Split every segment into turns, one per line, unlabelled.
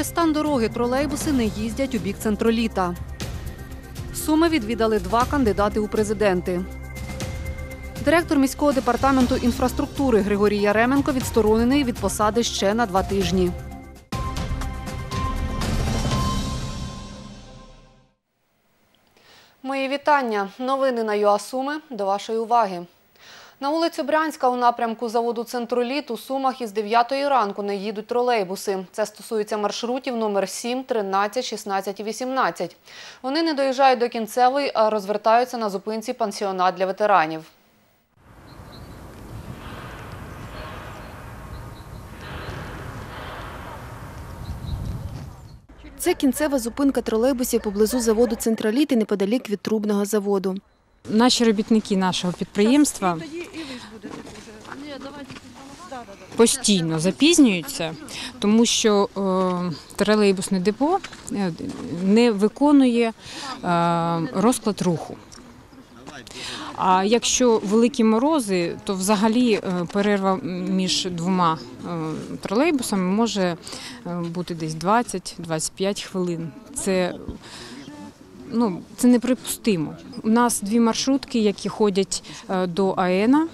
Через стан дороги тролейбуси не їздять у бік центроліта. Суми відвідали два кандидати у президенти. Директор міського департаменту інфраструктури Григорій Яременко відсторонений від посади ще на два тижні. Мої вітання. Новини на ЮАСуми. До вашої уваги. На вулицю Брянська у напрямку заводу «Центроліт» у Сумах із 9 ранку не їдуть тролейбуси. Це стосується маршрутів номер 7, 13, 16 і 18. Вони не доїжджають до кінцевої, а розвертаються на зупинці пансіонат для ветеранів.
Це кінцева зупинка тролейбусів поблизу заводу «Централіт» і неподалік від трубного заводу.
Наші робітники нашого підприємства постійно запізнюються, тому що е, тролейбусне депо е, не виконує е, розклад руху. А якщо великі морози, то взагалі перерва між двома тролейбусами може бути десь 20-25 хвилин. Це ну, це неприпустимо. У нас дві маршрутки, які ходять е, до АЕНа,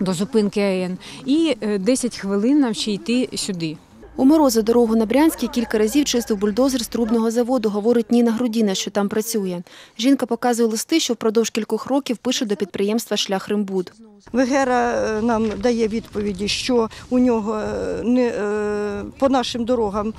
до зупинки АЕН, і е, 10 хвилин нам ще йти сюди.
У морози дорогу на Брянській кілька разів чистив бульдозер з трубного заводу, говорить Ніна Грудіна, що там працює. Жінка показує листи, що впродовж кількох років пише до підприємства «Шлях Римбуд».
Вегера е, нам дає відповіді, що у нього е, не, е, по нашим дорогам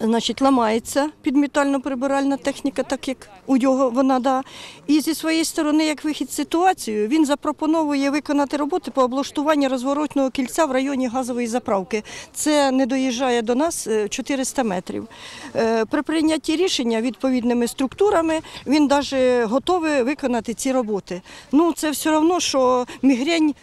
значить, ламається підмітально-прибиральна техніка, так як у нього вона да. І зі своєї сторони, як вихід з ситуацію, він запропонує виконати роботи по облаштуванню розворотного кільця в районі газової заправки. Це не доїжджає до нас е, 400 метрів. Е, При прийнятті рішення відповідними структурами він навіть готовий виконати ці роботи. Ну, це все одно, що мігрень е,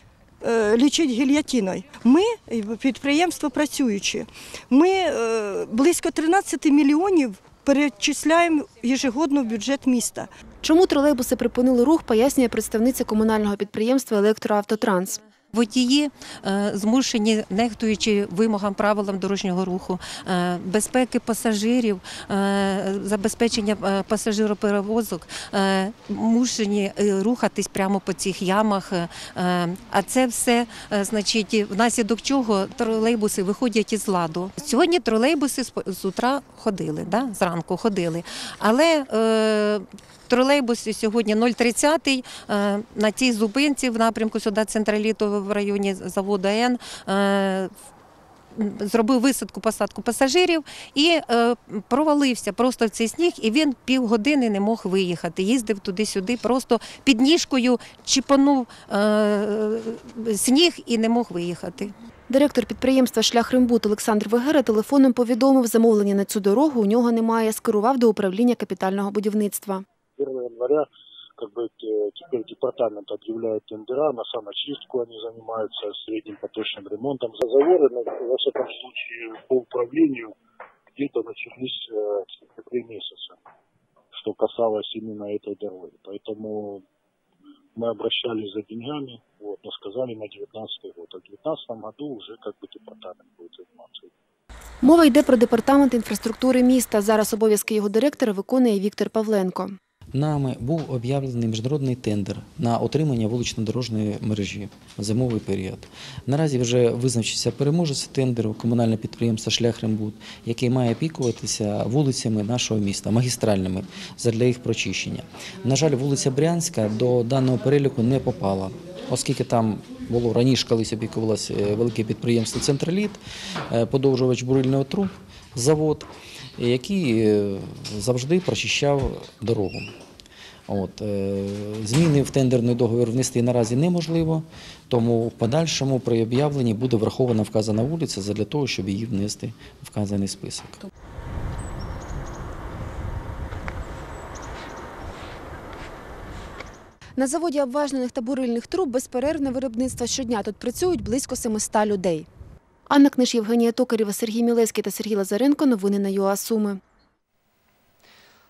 лічить гільятіною. Ми, е, підприємство працюючи, ми е, близько 13 мільйонів перечисляємо ежегодно в бюджет міста.
Чому тролейбуси припинили рух, пояснює представниця комунального підприємства «Електроавтотранс».
Водії е, змушені, нехтуючи вимогам правилам дорожнього руху, е, безпеки пасажирів, е, забезпечення пасажироперевозок, мушені рухатись прямо по цих ямах. А це все, значить, внаслідок чого тролейбуси виходять із ладу. Сьогодні тролейбуси з утра ходили, да? зранку ходили. Але е, Тролейбус сьогодні 030 е, на цій зупинці в напрямку сюди централіту в районі заводу Н. е, Зробив висадку посадку пасажирів і е, провалився просто в цей сніг, і він півгодини не мог виїхати. Їздив туди-сюди, просто під ніжкою чіпанув е, сніг і не мог виїхати.
Директор підприємства «Шлях Римбуд» Олександр Вегера телефоном повідомив, замовлення на цю дорогу у нього немає, скерував до управління капітального будівництва.
1 января как бы э, теперь департамент объявляет тендера на самочистку, они занимаются средним поточным ремонтом. Заговоры, на- во всяком случае, по управлению где-то начались э, в три месяца, что касалось именно этой дороги. Поэтому мы обращались за деньгами, вот, но сказали на 19 год. А в 19 году уже как бы департамент будет заниматься.
Мова йде про департамент інфраструктури міста. Зараз обов'язки його директора виконує Віктор Павленко.
Нами був об'явлений міжнародний тендер на отримання вулично-дорожньої мережі в зимовий період. Наразі вже визначився переможець тендеру комунальне підприємство Шлях Римбуд, який має опікуватися вулицями нашого міста, магістральними задля їх прочищення. На жаль, вулиця Брянська до даного переліку не попала, оскільки там було раніше колись опікувалося е, велике підприємство Централіт, е, подовжувач бурильного труб, завод, який е, завжди прочищав дорогу. От, е, зміни в тендерний договір внести наразі неможливо, тому в подальшому при об'явленні буде врахована вказана вулиця для того, щоб її внести в вказаний список.
На заводі обважнених та бурильних труб безперервне виробництво щодня. Тут працюють близько 700 людей. Анна Книж, Євгенія Токарєва, Сергій Мілевський та Сергій Лазаренко. Новини на ЮА Суми.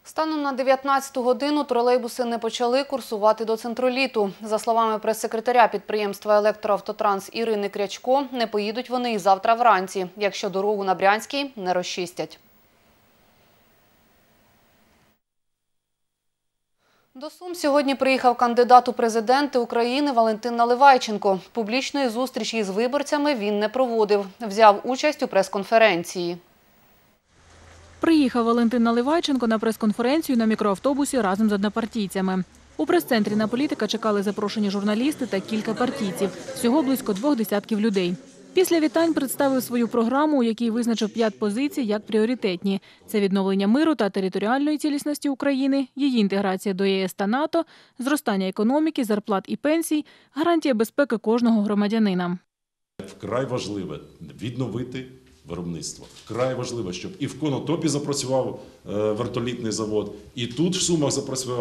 Станом на 19 годину тролейбуси не почали курсувати до центроліту. За словами прес-секретаря підприємства «Електроавтотранс» Ірини Крячко, не поїдуть вони і завтра вранці, якщо дорогу на Брянський не розчистять. До Сум сьогодні приїхав кандидат у президенти України Валентин Наливайченко. Публічної зустрічі із виборцями він не проводив. Взяв участь у прес-конференції.
Приїхав Валентин Наливайченко на прес-конференцію на мікроавтобусі разом з однопартійцями. У прес-центрі на політика чекали запрошені журналісти та кілька партійців. Всього близько двох десятків людей. Після вітань представив свою програму, у якій визначив п'ять позицій як пріоритетні: це відновлення миру та територіальної цілісності України, її інтеграція до ЄС та НАТО, зростання економіки, зарплат і пенсій, гарантія безпеки кожного громадянина.
Вкрай важливе відновити виробництво. Вкрай важливо, щоб і в Конотопі запрацював е, вертолітний завод, і тут в Сумах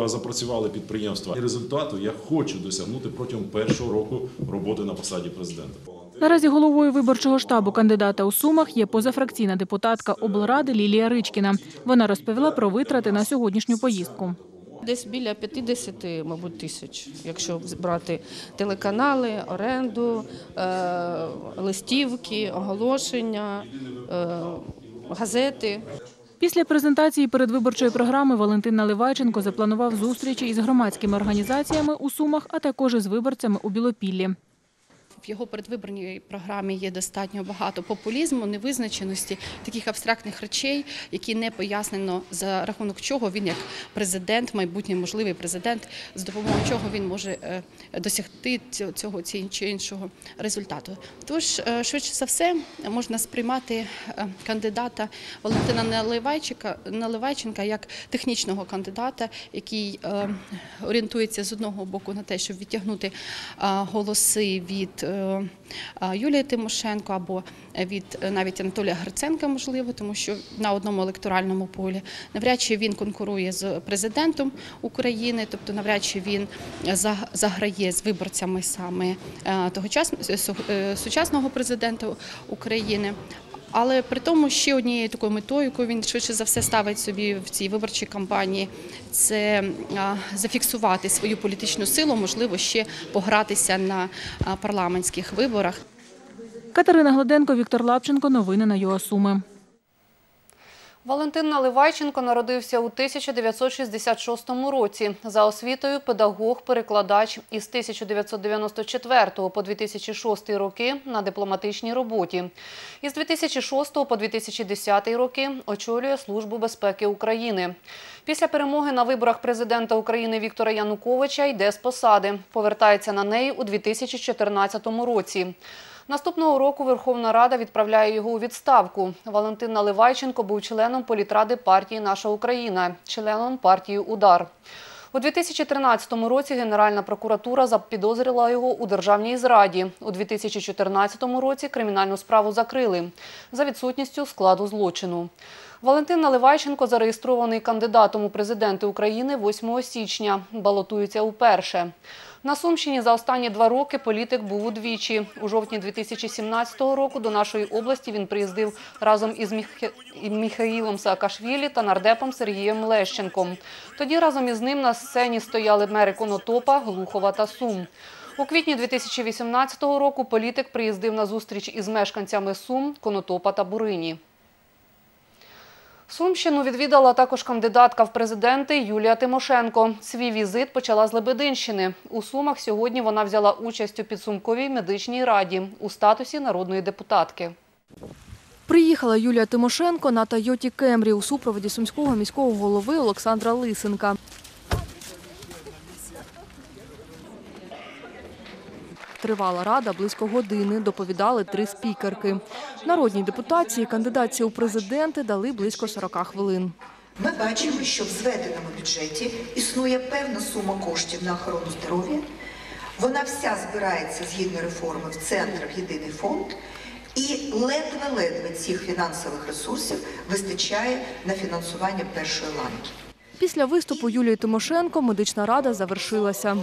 запрацювали підприємства. І результату я хочу досягнути протягом першого року роботи на посаді президента.
Наразі головою виборчого штабу кандидата у Сумах є позафракційна депутатка облради Лілія Ричкіна. Вона розповіла про витрати на сьогоднішню поїздку.
Десь біля 50, мабуть, тисяч, якщо брати телеканали, оренду, е, листівки, оголошення, е, газети.
Після презентації передвиборчої програми Валентин Наливайченко запланував зустрічі із громадськими організаціями у Сумах, а також із виборцями у Білопіллі.
В його передвиборній програмі є достатньо багато популізму, невизначеності, таких абстрактних речей, які не пояснено за рахунок чого він, як президент, майбутній можливий президент, з допомогою чого він може е, досягти цього, чи іншого результату. Тож, е, швидше за все, можна сприймати е, кандидата Валентина Наливайченка, Наливайченка як технічного кандидата, який орієнтується з одного боку на те, щоб відтягнути голоси від Юлії Тимошенко або від е, навіть Анатолія Гриценка, можливо, тому що на одному електоральному полі навряд чи він конкурує з президентом України, тобто навряд чи він заграє з виборцями саме е, тогочасного е, сучасного президента України. Але при тому ще однією такою метою, яку він швидше за все ставить собі в цій виборчій кампанії, це зафіксувати свою політичну силу, можливо, ще погратися на парламентських виборах.
Катерина Гладенко, Віктор Лапченко. Новини на ЮАСуми.
Валентин Наливайченко народився у 1966 році. За освітою педагог, перекладач із 1994 по 2006 роки на дипломатичній роботі. Із 2006 по 2010 роки очолює Службу безпеки України. Після перемоги на виборах президента України Віктора Януковича йде з посади. Повертається на неї у 2014 році. Наступного року Верховна Рада відправляє його у відставку. Валентин Наливайченко був членом політради партії Наша Україна, членом партії Удар. У 2013 році Генеральна прокуратура запідозрила його у державній зраді. У 2014 році кримінальну справу закрили за відсутністю складу злочину. Валентин Наливайченко зареєстрований кандидатом у президенти України 8 січня. Балотується уперше. На Сумщині за останні два роки політик був удвічі. У жовтні 2017 року до нашої області він приїздив разом із Міхаїлом Саакашвілі та нардепом Сергієм Лещенком. Тоді разом із ним на сцені стояли мери Конотопа, Глухова та Сум. У квітні 2018 року політик приїздив на зустріч із мешканцями Сум, Конотопа та Бурині. Сумщину відвідала також кандидатка в президенти Юлія Тимошенко. Свій візит почала з Лебединщини. У Сумах сьогодні вона взяла участь у підсумковій медичній раді у статусі народної депутатки.
Приїхала Юлія Тимошенко на Тойоті Кемрі у супроводі сумського міського голови Олександра Лисенка. Тривала рада близько години. Доповідали три спікерки. Народній депутації кандидатці у президенти дали близько 40 хвилин.
Ми бачимо, що в зведеному бюджеті існує певна сума коштів на охорону здоров'я. Вона вся збирається згідно реформи в центр в єдиний фонд, і ледве-ледве цих фінансових ресурсів вистачає на фінансування першої ланки.
Після виступу Юлії Тимошенко медична рада завершилася.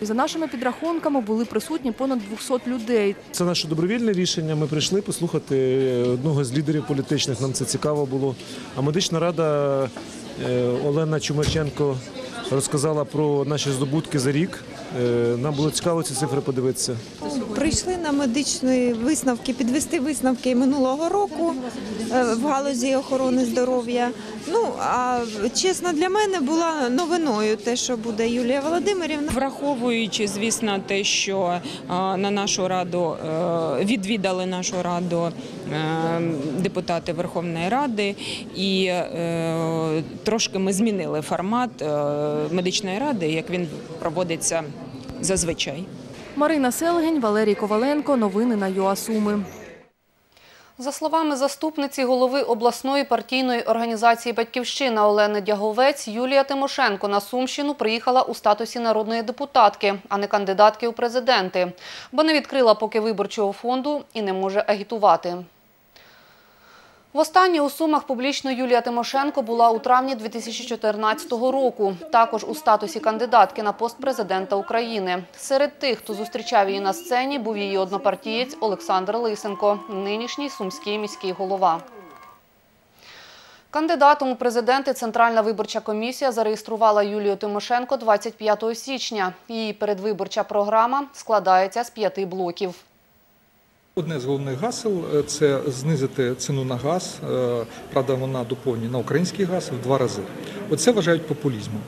За нашими підрахунками були присутні понад 200 людей.
Це наше добровільне рішення. Ми прийшли послухати одного з лідерів політичних. Нам це цікаво було. А медична рада е, Олена Чумаченко розказала про наші здобутки за рік. Е, Нам було цікаво ці цифри подивитися.
Прийшли на медичні висновки, підвести висновки минулого року е, в галузі охорони здоров'я. Ну а чесно, для мене була новиною те, що буде Юлія Володимирівна.
Враховуючи, звісно, те, що е, на нашу раду е, відвідали нашу раду е, депутати Верховної Ради, і е, трошки ми змінили формат е, медичної ради, як він проводиться зазвичай.
Марина Селгень, Валерій Коваленко. Новини на ЮАСуми.
За словами заступниці голови обласної партійної організації Батьківщина Олени Дяговець, Юлія Тимошенко на Сумщину приїхала у статусі народної депутатки, а не кандидатки у президенти, бо не відкрила поки виборчого фонду і не може агітувати. Востаннє у Сумах публічно Юлія Тимошенко була у травні 2014 року, також у статусі кандидатки на пост президента України. Серед тих, хто зустрічав її на сцені, був її однопартієць Олександр Лисенко, нинішній сумський міський голова. Кандидатом у президенти Центральна виборча комісія зареєструвала Юлію Тимошенко 25 січня. Її передвиборча програма складається з п'яти блоків.
Одне з головних гасел е, це знизити ціну на газ. Е, Правда, вона доповнює на український газ в два рази. Оце вважають популізмом.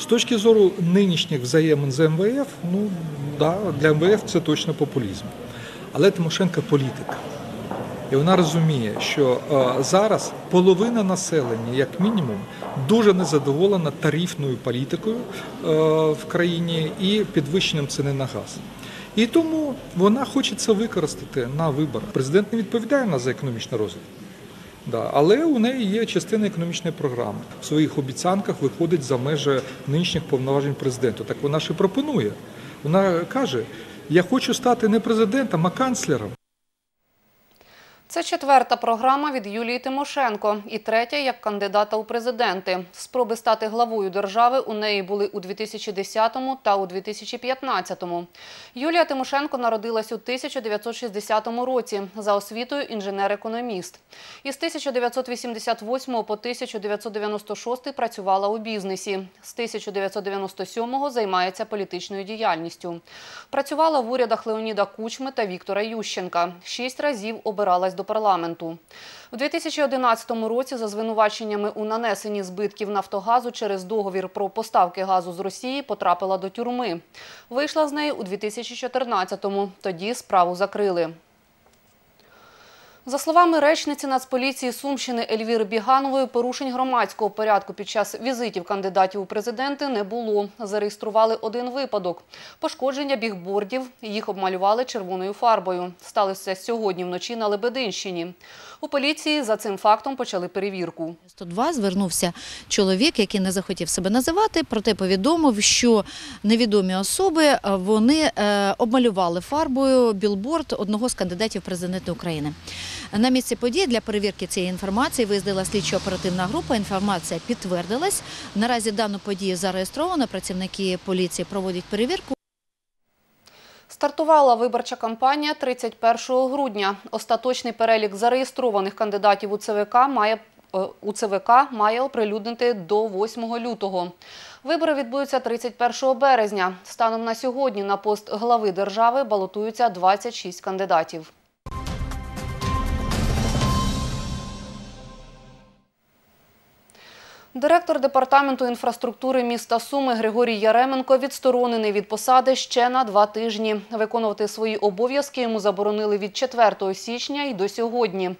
З точки зору нинішніх взаємин з МВФ, ну да, для МВФ це точно популізм. Але Тимошенко політик. І вона розуміє, що е, зараз половина населення, як мінімум, дуже незадоволена тарифною політикою в країні і підвищенням ціни на газ. І тому вона хоче це використати на виборах. Президент не відповідає на за економічний розвиток. Да, але у неї є частина економічної програми. В своїх обіцянках виходить за межі нинішніх повноважень президента. Так вона і пропонує. Вона каже: я хочу стати не президентом, а канцлером.
Це четверта програма від Юлії Тимошенко і третя як кандидата у президенти. Спроби стати главою держави у неї були у 2010 та у 2015. Юлія Тимошенко народилась у 1960 році за освітою інженер-економіст. Із 1988 по 1996 працювала у бізнесі. З 1997 займається політичною діяльністю. Працювала в урядах Леоніда Кучми та Віктора Ющенка. Шість разів обиралась до парламенту. У 2011 році за звинуваченнями у нанесенні збитків Нафтогазу через договір про поставки газу з Росії потрапила до тюрми. Вийшла з неї у 2014-му. Тоді справу закрили. За словами речниці Нацполіції Сумщини Ельвіри Біганової, порушень громадського порядку під час візитів кандидатів у президенти не було. Зареєстрували один випадок – пошкодження бігбордів. Їх обмалювали червоною фарбою. Сталося сьогодні вночі на Лебединщині. У поліції за цим фактом почали перевірку.
102 звернувся чоловік, який не захотів себе називати, проте повідомив, що невідомі особи е, вони е, обмалювали фарбою білборд одного з кандидатів в президенти України. На місці події для перевірки цієї інформації виїздила слідчо-оперативна група. Інформація підтвердилась. Наразі дану подію зареєстровано. Працівники поліції проводять перевірку.
Стартувала виборча кампанія 31 грудня. Остаточний перелік зареєстрованих кандидатів у ЦВК має е, у ЦВК має оприлюднити до 8 лютого. Вибори відбудуться 31 березня. Станом на сьогодні на пост глави держави балотуються 26 кандидатів. Директор департаменту інфраструктури міста Суми Григорій Яременко відсторонений від посади ще на два тижні. Виконувати свої обов'язки йому заборонили від 4 січня і до сьогодні.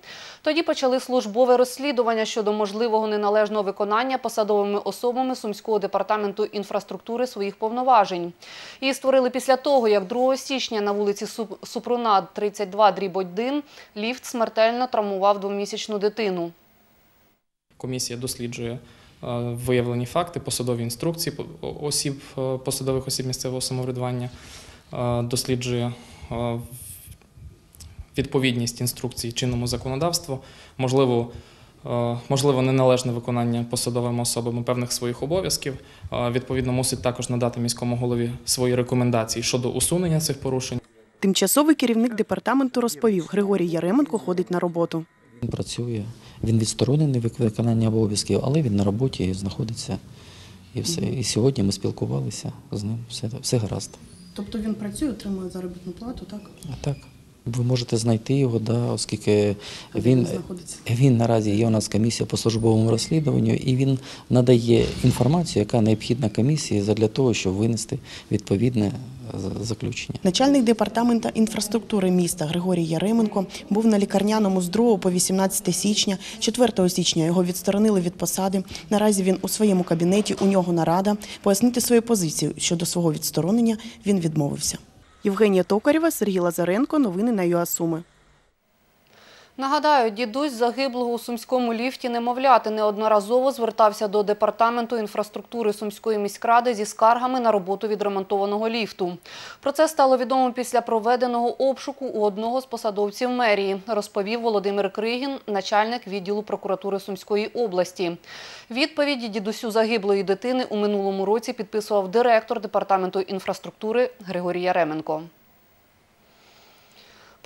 Тоді почали службове розслідування щодо можливого неналежного виконання посадовими особами Сумського департаменту інфраструктури своїх повноважень. Її створили після того, як 2 січня на вулиці Суп- Супруна 32 дріб 1 ліфт смертельно травмував двомісячну дитину.
Комісія досліджує виявлені факти, посадові інструкції осіб, е, посадових осіб місцевого самоврядування, е, досліджує е, відповідність інструкцій чинному законодавству, можливо, е, можливо неналежне виконання посадовими особами певних своїх обов'язків. Е, Відповідно, мусить також надати міському голові свої рекомендації щодо усунення цих порушень.
Тимчасовий керівник департаменту розповів, Григорій Яременко ходить на роботу.
Він працює, він відсторонений від виконання обов'язків, але він на роботі і знаходиться. І все. І сьогодні ми спілкувалися з ним. Все, все гаразд.
Тобто він працює, отримує заробітну плату, так?
А так. Ви можете знайти його, да, оскільки він, він наразі є у нас комісія по службовому розслідуванню, і він надає інформацію, яка необхідна комісії для того, щоб винести відповідне е, заключення.
Начальник департамента інфраструктури міста Григорій Яременко був на лікарняному з 2 по 18 січня. 4 січня його відсторонили від посади. Наразі він у своєму кабінеті, у нього нарада. Пояснити свою позицію щодо свого відсторонення він відмовився. Євгенія Токарєва, Сергій Лазаренко. Новини на ЮАСуми.
Нагадаю, дідусь загиблого у сумському ліфті немовляти неодноразово звертався до департаменту інфраструктури Сумської міськради зі скаргами на роботу відремонтованого ліфту. Про це стало відомо після проведеного обшуку у одного з посадовців мерії, розповів Володимир Кригін, начальник відділу прокуратури Сумської області. Відповіді дідусю загиблої дитини у минулому році підписував директор департаменту інфраструктури Григорій Яременко.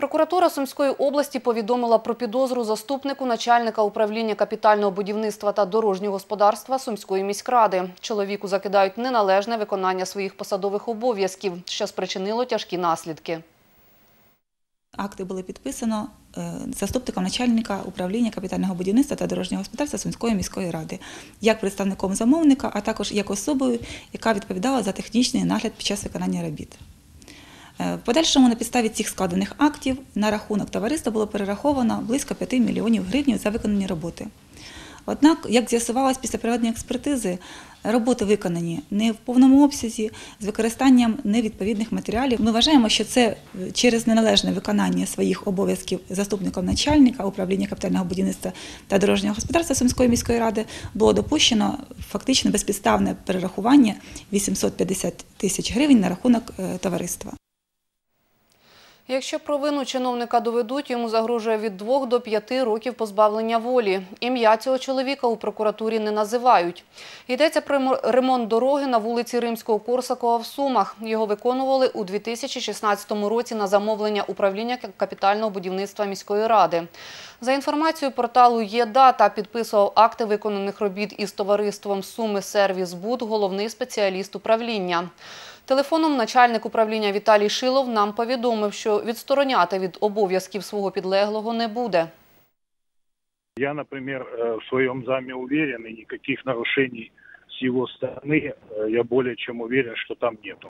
Прокуратура Сумської області повідомила про підозру заступнику начальника управління капітального будівництва та дорожнього господарства Сумської міськради. Чоловіку закидають неналежне виконання своїх посадових обов'язків, що спричинило тяжкі наслідки.
Акти було підписано е, заступником начальника управління капітального будівництва та дорожнього господарства Сумської міської ради, як представником замовника, а також як особою, яка відповідала за технічний нагляд під час виконання робіт. Е, В подальшому на підставі цих складених актів на рахунок товариства було перераховано близько 5 мільйонів гривень за виконані роботи. Однак, як з'ясувалось після проведення експертизи, роботи виконані не в повному обсязі з використанням невідповідних матеріалів. Ми вважаємо, що це через неналежне виконання своїх обов'язків заступником начальника управління капітального будівництва та дорожнього господарства Сумської міської ради було допущено фактично безпідставне перерахування 850 тисяч гривень на рахунок е, товариства.
Якщо провину чиновника доведуть, йому загрожує від 2 до 5 років позбавлення волі. Ім'я цього чоловіка у прокуратурі не називають. Йдеться про ремонт дороги на вулиці Римського Корсакова в Сумах. Його виконували у 2016 році на замовлення управління капітального будівництва міської ради. За інформацією порталу «Є-Дата» підписував акти виконаних робіт із товариством «Суми Сервіс Буд» головний спеціаліст управління. Телефоном начальник управління Віталій Шилов нам повідомив, що відстороняти від обов'язків свого підлеглого не буде.
Я, например, э, в своем заме уверен, и никаких нарушений с его стороны э, я более чем уверен, что там нету.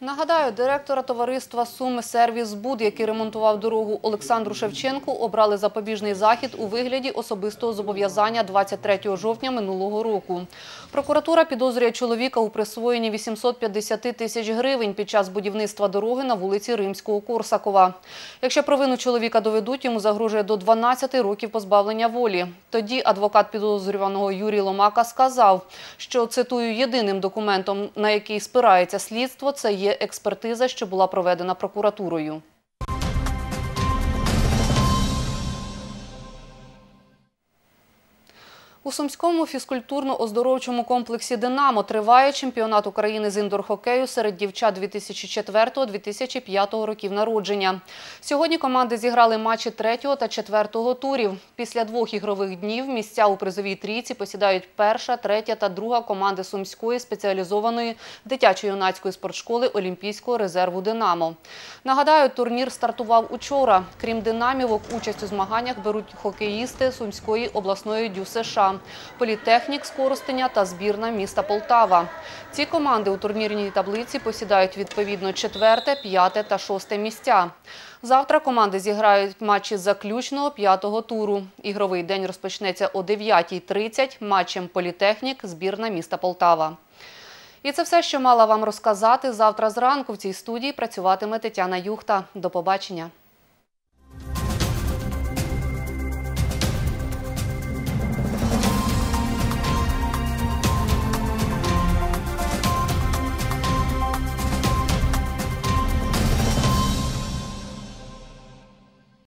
Нагадаю, директора товариства Суми Сервіс Буд, який ремонтував дорогу Олександру Шевченку, обрали запобіжний захід у вигляді особистого зобов'язання 23 жовтня минулого року. Прокуратура підозрює чоловіка у присвоєнні 850 тисяч гривень під час будівництва дороги на вулиці Римського Корсакова. Якщо провину чоловіка доведуть, йому загрожує до 12 років позбавлення волі. Тоді адвокат підозрюваного Юрій Ломака сказав, що, цитую, єдиним документом, на який спирається слідство, це є експертиза, що була проведена прокуратурою. У Сумському фізкультурно-оздоровчому комплексі «Динамо» триває чемпіонат України з індор-хокею серед дівчат 2004-2005 років народження. Сьогодні команди зіграли матчі третього та четвертого турів. Після двох ігрових днів місця у призовій трійці посідають перша, третя та друга команди Сумської спеціалізованої дитячо-юнацької спортшколи Олімпійського резерву «Динамо». Нагадаю, турнір стартував учора. Крім «Динамівок», участь у змаганнях беруть хокеїсти Сумської обласної ДЮСШ. США, політехнік з Коростеня та збірна міста Полтава. Ці команди у турнірній таблиці посідають відповідно четверте, п'яте та шосте місця. Завтра команди зіграють матчі заключного п'ятого туру. Ігровий день розпочнеться о 9.30 матчем політехнік збірна міста Полтава. І це все, що мала вам розказати. Завтра зранку в цій студії працюватиме Тетяна Юхта. До побачення.